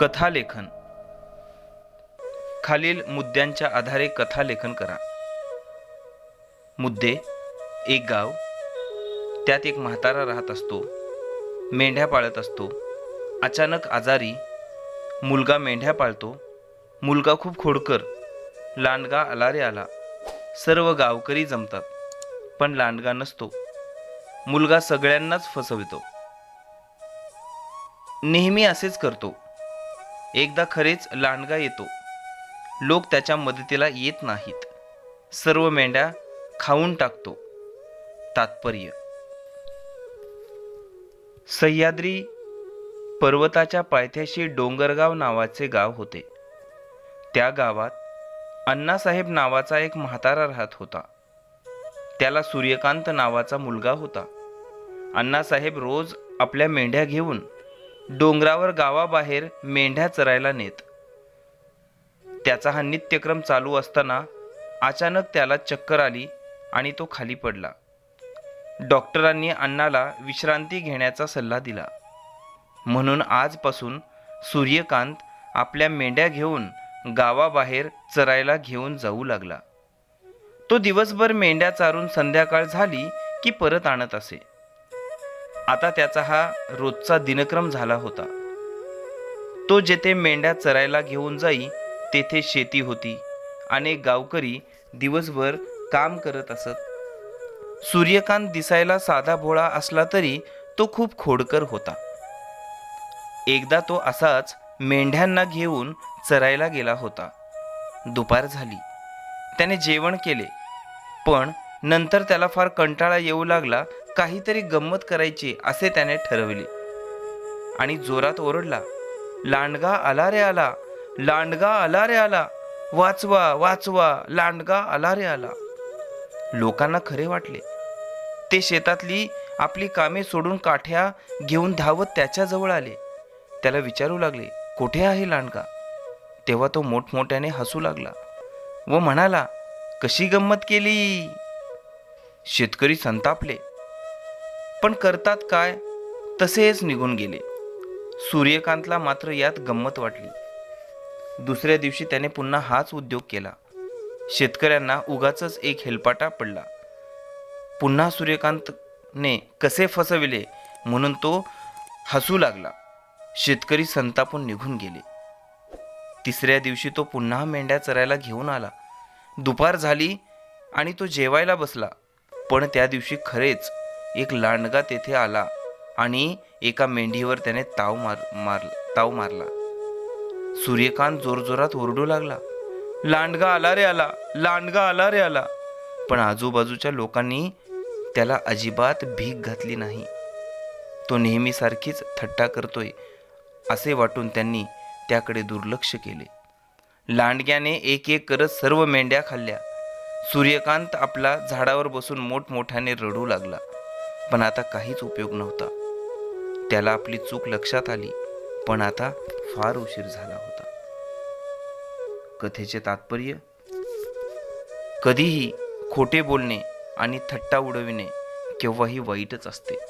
कथालेखन. खालील मुद्द्यांच्या आधारे कथालेखन करा. मुद्दे एक गाव त्यात एक म्हातारा राहत असतो मेंढ्या पाळत असतो अचानक आजारी मुलगा मेंढ्या पाळतो मुलगा खूप खोडकर लांडगा आला रे आला सर्व गावकरी जमतात पण लांडगा नसतो मुलगा सगळ्यांनाच फसवितो. नेहमी असेच करतो. एकदा खरेच लांडगा येतो. लोक त्याच्या मदतीला येत नाहीत. सर्व मेंढ्या खाऊन टाकतो. तात्पर्य. सह्याद्री पर्वताच्या पायथ्याशी डोंगरगाव नावाचे गाव होते. त्या गावात अण्णासाहेब नावाचा एक म्हातारा राहत होता. त्याला सूर्यकांत नावाचा मुलगा होता. अण्णासाहेब रोज आपल्या मेंढ्या घेऊन डोंगरावर गावाबाहेर मेंढ्या चरायला नेत. त्याचा हा नित्यक्रम चालू असताना अचानक त्याला चक्कर आली आणि तो खाली पडला. डॉक्टरांनी अण्णाला विश्रांती घेण्याचा सल्ला दिला. म्हणून आजपासून सूर्यकांत आपल्या मेंढ्या घेऊन गावाबाहेर चरायला घेऊन जाऊ लागला. तो दिवसभर मेंढ्या चारून संध्याकाळ झाली की परत आणत असे. आता त्याचा हा रोजचा दिनक्रम झाला होता. तो जेथे मेंढ्या चरायला घेऊन जाई तेथे शेती होती. अनेक गावकरी दिवसभर काम करत असत. सूर्यकांत दिसायला साधा भोळा असला तरी तो खूप खोडकर होता. एकदा तो असाच मेंढ्यांना घेऊन चरायला गेला होता. दुपार झाली. त्याने जेवण केले. पण नंतर त्याला फार कंटाळा येऊ लागला काहीतरी गंमत करायची असे त्याने ठरवले. आणि जोरात ओरडला लांडगा आला रे आला लांडगा आला रे आला वाचवा वाचवा लांडगा आला रे आला. लोकांना खरे वाटले. ते शेतातली आपली कामे सोडून काठ्या घेऊन धावत त्याच्याजवळ आले. त्याला विचारू लागले कुठे आहे लांडगा? तेव्हा तो मोठमोठ्याने हसू लागला व म्हणाला कशी गंमत केली? शेतकरी संतापले पण करतात काय? तसेच निघून गेले. सूर्यकांतला मात्र यात गंमत वाटली. दुसऱ्या दिवशी त्याने पुन्हा हाच उद्योग केला. शेतकऱ्यांना उगाच एक हेलपाटा पडला. पुन्हा सूर्यकांतने कसे फसविले म्हणून तो हसू लागला. शेतकरी संतापून निघून गेले. तिसऱ्या दिवशी तो पुन्हा मेंढ्या चरायला घेऊन आला. दुपार झाली आणि तो जेवायला बसला. पण त्या दिवशी खरेच एक लांडगा तेथे आला आणि एका मेंढीवर त्याने ताव मार मार ताव मारला. सूर्यकांत जोरजोरात ओरडू लागला. लांडगा आला रे आला लांडगा आला रे आला. पण आजूबाजूच्या लोकांनी त्याला अजिबात भीक घातली नाही. तो नेहमीसारखीच थट्टा करतोय असे वाटून त्यांनी त्याकडे दुर्लक्ष केले. लांडग्याने एक एक करत सर्व मेंढ्या खाल्ल्या. सूर्यकांत आपला झाडावर बसून मोठमोठ्याने रडू लागला. पण आता काहीच उपयोग नव्हता. त्याला आपली चूक लक्षात आली पण आता फार उशीर झाला होता. कथेचे तात्पर्य? कधीही खोटे बोलणे आणि थट्टा उडविणे केव्हाही वाईटच असते.